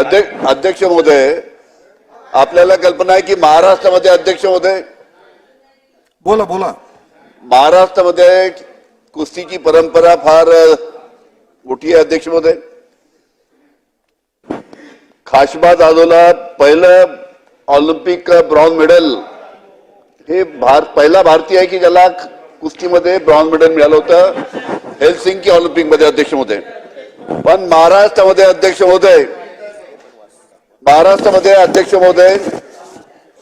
अध्यक्ष अध्यक्ष महोदय आपल्याला कल्पना आहे की महाराष्ट्रामध्ये अध्यक्ष महोदय बोला बोला. महाराष्ट्रामध्ये कुस्तीची परंपरा फार मोठी आहे अध्यक्ष महोदय खाशबा जाधवला पहिलं ऑलिम्पिक ब्रॉन्झ मेडल. हे भार पहिला भारतीय आहे की ज्याला कुस्तीमध्ये ब्रॉन्झ मेडल मिळालं होतं? हेलसिंकी ऑलिम्पिकमध्ये अध्यक्ष महोदय पण महाराष्ट्रामध्ये अध्यक्ष महोदय महाराष्ट्रामध्ये अध्यक्ष महोदय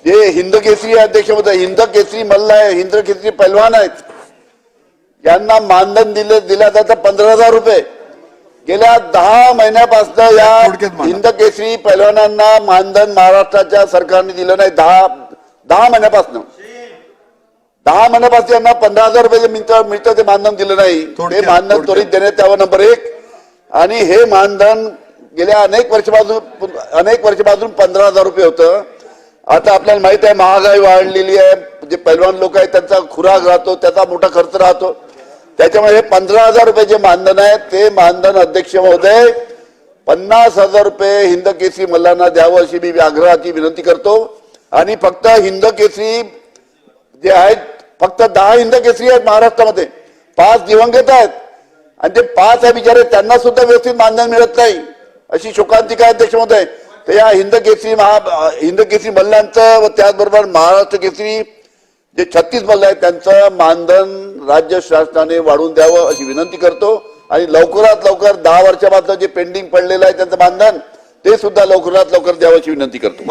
जे हिंद केसरी अध्यक्ष महोदय हिंद केसरी मल्ल आहे हिंद केसरी पैलवान आहेत यांना मानधन दिले दिल्या जातं पंधरा हजार रुपये. गेल्या दहा महिन्यापासून या. हिंद केसरी पैलवानांना मानधन महाराष्ट्राच्या सरकारने दिलं नाही. दहा दहा महिन्यापासून. दहा महिन्यापासून यांना पंधरा हजार रुपये मिळतं ते मानधन दिलं नाही. थोडक्यात- मानधन. त्वरित देण्यात यावं नंबर एक. आणि हे मानधन गेल्या अनेक वर्षापासून अनेक वर्षापासून पंधरा हजार रुपये होतं. आता आपल्याला माहीत आहे महागाई वाढलेली आहे. जे पैलवान लोक आहेत त्यांचा खुराक राहतो त्याचा मोठा खर्च राहतो. त्याच्यामुळे हे पंधरा हजार रुपये जे मानधन आहे ते मानधन अध्यक्ष महोदय पन्नास हजार रुपये हिंद केसरी मल्लांना द्यावं अशी मी आग्रहाची विनंती करतो. आणि फक्त हिंद केसरी जे आहेत फक्त दहा हिंद केसरी आहेत महाराष्ट्रामध्ये. पाच दिवंगत आहेत. आणि ते पाच आहे बिचारे त्यांना सुद्धा व्यवस्थित मानधन मिळत नाही. अशी शोकांतिका आहे अध्यक्ष आहे तर या हिंद केसरी महा हिंद केसरी मल्ल्यांचं व त्याचबरोबर महाराष्ट्र केसरी जे छत्तीस मल्ल आहेत त्यांचं मानधन राज्य शासनाने वाढवून द्यावं अशी विनंती करतो. आणि लवकरात लवकर दहा वर्षापासून जे पेंडिंग पडलेलं आहे त्यांचं मानधन ते सुद्धा लवकरात लवकर द्यावं अशी विनंती करतो.